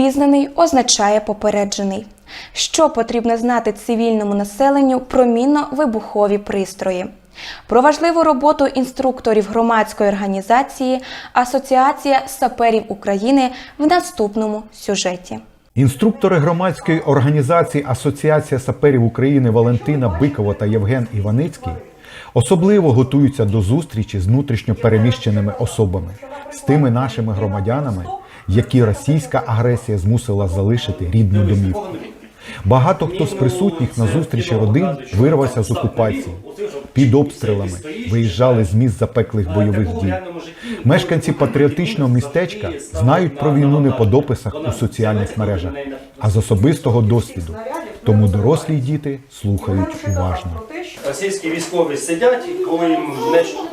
Обізнаний означає попереджений. Що потрібно знати цивільному населенню про мінно-вибухові пристрої? Про важливу роботу інструкторів громадської організації Асоціація саперів України в наступному сюжеті. Інструктори громадської організації Асоціація саперів України Валентина Бикова та Євген Іваницький особливо готуються до зустрічі з внутрішньо переміщеними особами, з тими нашими громадянами, які російська агресія змусила залишити рідну домівку. Багато хто з присутніх на зустрічі родин вирвався з окупації. Під обстрілами виїжджали з місць запеклих бойових дій. Мешканці патріотичного містечка знають про війну не по дописах у соціальних мережах, а з особистого досвіду. Тому дорослі діти слухають уважно. Російські військові сидять, коли їм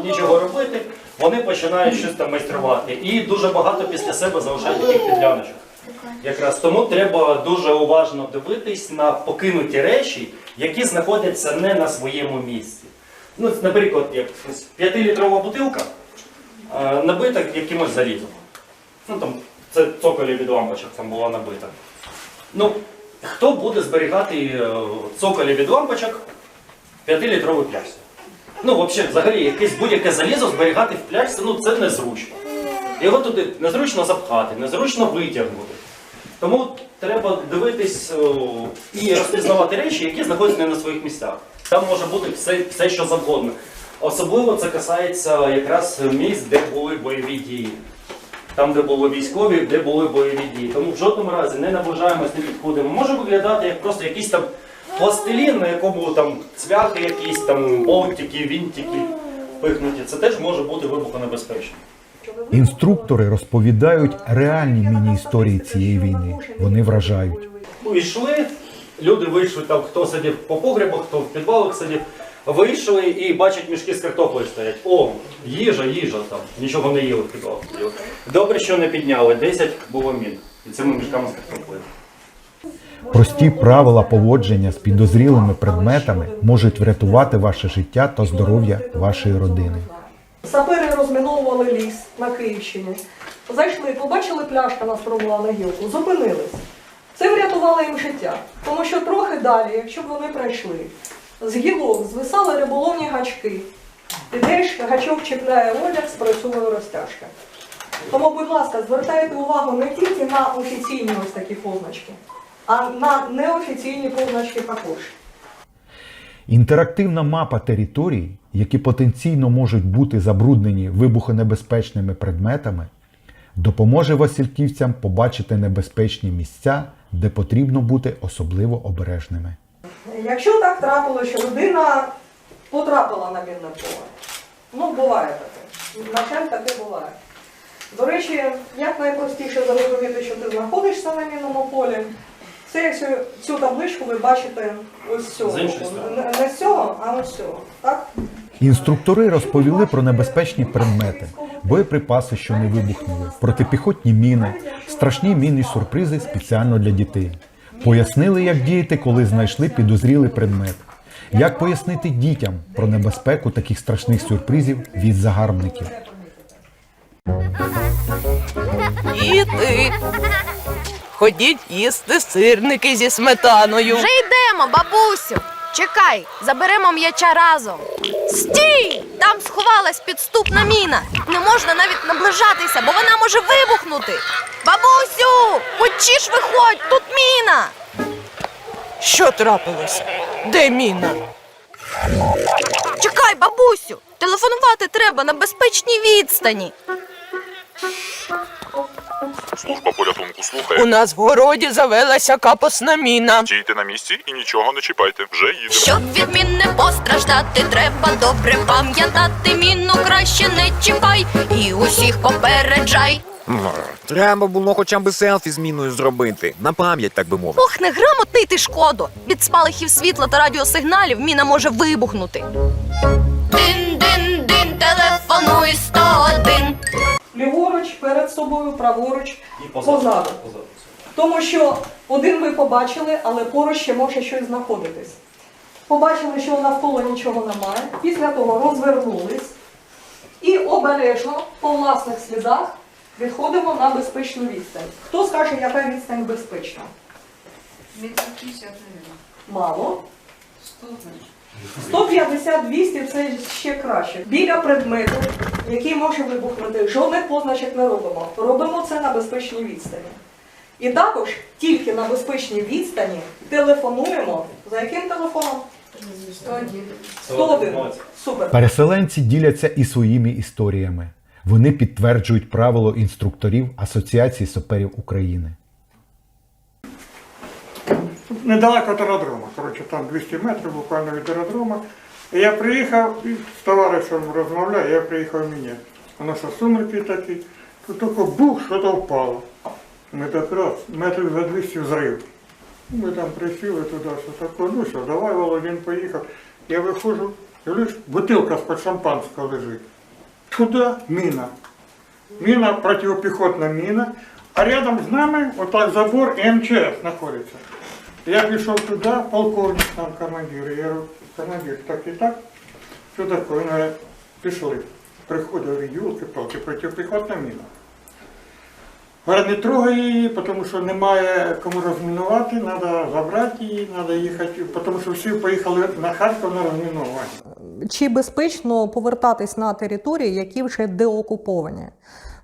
нічого робити, вони починають щось там майструвати. І дуже багато після себе залишають таких підляночок. Якраз тому треба дуже уважно дивитись на покинуті речі, які знаходяться не на своєму місці. Ну, наприклад, як ось 5-літрова бутилка е, набита якимось залізом. Ну там це цоколі від лампочок там була набита. Ну, хто буде зберігати е, цоколі від лампочок 5-літровий пляшці? Ну, взагалі, взагалі, якесь будь-яке залізо зберігати в пляшці, ну це незручно. Його туди незручно запхати, незручно витягнути. Тому треба дивитись і розпізнавати речі, які знаходяться не на своїх місцях. Там може бути все, все що завгодно. Особливо це касається якраз місць, де були бойові дії. Там, де були військові, де були бойові дії. Тому в жодному разі не наближаємось, не підходимо. Може виглядати як просто якийсь там пластилін, на якому там цвяхи якісь, там болтики, вінтики пихнуті. Це теж може бути вибухонебезпечно. Інструктори розповідають реальні міні-історії цієї війни. Вони вражають. Увійшли, люди вийшли там, хто сидів по погребах, хто в підвалах сидів. Вийшли і бачать мішки з картоплею стоять. О, їжа, їжа там. Нічого не їли в підвалах. Добре, що не підняли. 10 було мін. І цими мішками з картоплею. Прості правила поводження з підозрілими предметами можуть врятувати ваше життя та здоров'я вашої родини. Сапери розміновували ліс на Київщині. Зайшли, побачили пляшка нас пробувала на гілку, зупинились. Це врятувало їм життя. Тому що трохи далі, якщо б вони пройшли, з гілок звисали риболовні гачки. Ідеш, гачок чіпляє одяг, спрацьовує розтяжка. Тому, будь ласка, звертайте увагу не тільки на офіційні ось такі позначки, а на неофіційні позначки також. Інтерактивна мапа територій, які потенційно можуть бути забруднені вибухонебезпечними предметами, допоможе васильківцям побачити небезпечні місця, де потрібно бути особливо обережними. Якщо так трапилося, що людина потрапила на мінне поле, ну буває таке. На жаль, таке буває. До речі, як найпростіше зрозуміти, що ти знаходишся на мінному полі, це якщо цю табличку ви бачите ось цього. Не, не з цього, а ось цього. Так? Інструктори розповіли про небезпечні предмети, боєприпаси, що не вибухнули, протипіхотні міни, страшні мінні сюрпризи спеціально для дітей. Пояснили, як діяти, коли знайшли підозрілий предмет. Як пояснити дітям про небезпеку таких страшних сюрпризів від загарбників. Діти, ходіть їсти сирники зі сметаною. Вже йдемо, бабусю. Чекай, заберемо м'яча разом. Стій! Там сховалась підступна міна. Не можна навіть наближатися, бо вона може вибухнути. Бабусю, хочеш виходь, тут міна. Що трапилося? Де міна? Чекай, бабусю, телефонувати треба на безпечній відстані. Служба порятунку У нас в городі завелася капосна міна. Стійте на місці і нічого не чіпайте. Вже їдемо. Щоб від мін не постраждати, треба добре пам'ятати. Міну краще не чіпай і усіх попереджай. Треба було хоча б селфі з міною зробити. На пам'ять, так би мовити. Ох, неграмотний ти шкодо! Від спалахів світла та радіосигналів міна може вибухнути. Дин-дин-дин, телефонуй 101. Ліворуч, перед собою, праворуч, І позаду. позаду. Позаду. Тому що один ви побачили, але поруч ще може щось знаходитись. Побачили, що навколо нічого немає. Після того розвернулись і обережно по власних слідах Відходимо на безпечну відстань. Хто скаже, яка відстань безпечна? Метров 50, наверное. Мало. 100, значит. 150-200 це ще краще. Біля предмету, який може вибухнути, жодних позначок не робимо. Робимо це на безпечній відстані. І також тільки на безпечній відстані телефонуємо. За яким телефоном? 101. 101. Супер. Переселенці діляться і своїми історіями. Вони підтверджують правило інструкторів Асоціації саперів України. Недалеко від аеродрома. Коротше, там 200 метрів буквально від аеродрома. І я приїхав і з товаришем розмовляю, я приїхав мені. Воно що сумерки такі, тут тільки бух, що то впало. Ми так раз, метрів за 200 взрив. Ми там присіли туди, що таке, ну що, давай, Володін поїхав. Я виходжу, дивлюсь, бутилка з-під шампанського лежить. Туди міна. Міна, противопіхотна міна, а рядом з нами отак забор і МЧС знаходиться. Я пішов туди, полковник там командир. Я говорю, командир, так і так. Таке? Він говорить, пішли. Приходив, говорю, юлки-палки, протипіхотна міна. Говорить, не трогай її, тому що немає кому розмінувати, треба забрати її, треба їхати, тому що всі поїхали на Харків на розмінування. чи безпечно повертатись на території, які вже деокуповані.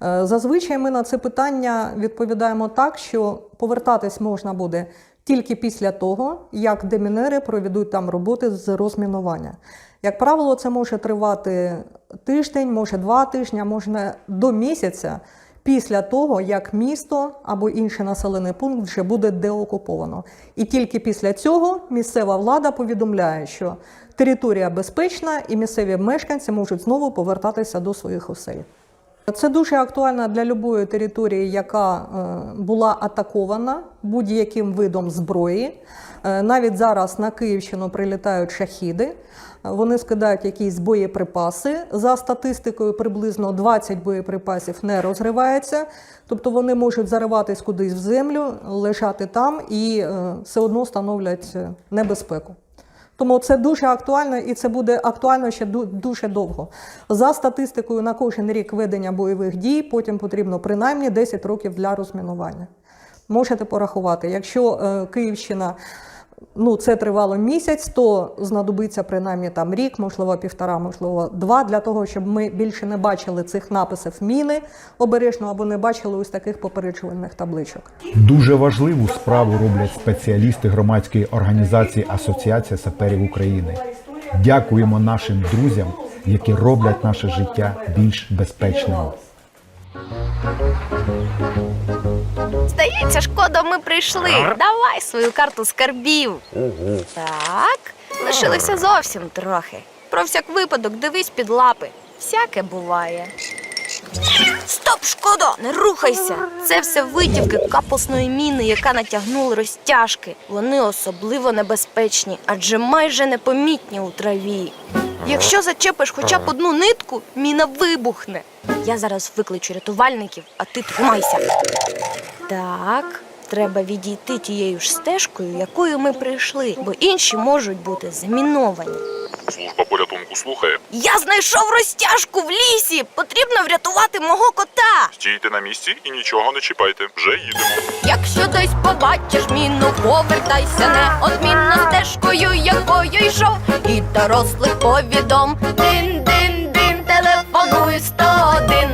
Е, Зазвичай ми на це питання відповідаємо так, що повертатись можна буде тільки після того, як демінери проведуть там роботи з розмінування. Як правило, це може тривати тиждень, може два тижні, може до місяця після того, як місто або інший населений пункт вже буде деокуповано. І тільки після цього місцева влада повідомляє, що територія безпечна і місцеві мешканці можуть знову повертатися до своїх осель. Це дуже актуально для будь-якої території, яка е, була атакована будь-яким видом зброї. Е, Навіть зараз на Київщину прилітають шахіди. Е, Вони скидають якісь боєприпаси. За статистикою, приблизно 20 боєприпасів не розривається. Тобто вони можуть зариватись кудись в землю, лежати там і все одно становлять небезпеку. Тому це дуже актуально і це буде актуально ще дуже довго. За статистикою, на кожен рік ведення бойових дій потім потрібно принаймні 10 років для розмінування. Можете порахувати. Якщо е, Київщина ну, це тривало місяць, то знадобиться принаймні там рік, можливо, півтора, можливо, два, для того, щоб ми більше не бачили цих написів міни обережно або не бачили ось таких попереджувальних табличок. Дуже важливу справу роблять спеціалісти громадської організації Асоціація саперів України. Дякуємо нашим друзям, які роблять наше життя більш безпечним. Здається, шкода, ми прийшли. Давай свою карту скарбів. Так, лишилося зовсім трохи. Про всяк випадок дивись під лапи. Всяке буває. Стоп, шкода, не рухайся! Це все витівки капусної міни, яка натягнула розтяжки. Вони особливо небезпечні, адже майже непомітні у траві. Якщо зачепиш хоча б одну нитку, міна вибухне. Я зараз викличу рятувальників, а ти тримайся. Так, треба відійти тією ж стежкою, якою ми прийшли, бо інші можуть бути заміновані. Служба порятунку слухає. Я знайшов розтяжку в лісі. Потрібно врятувати мого кота. Стійте на місці і нічого не чіпайте. Вже їдемо. Якщо десь побачиш міну, повертайся неодмінно стежкою, якою йшов, і дорослих повідом. Дин, дин, дин, телефонуй 101.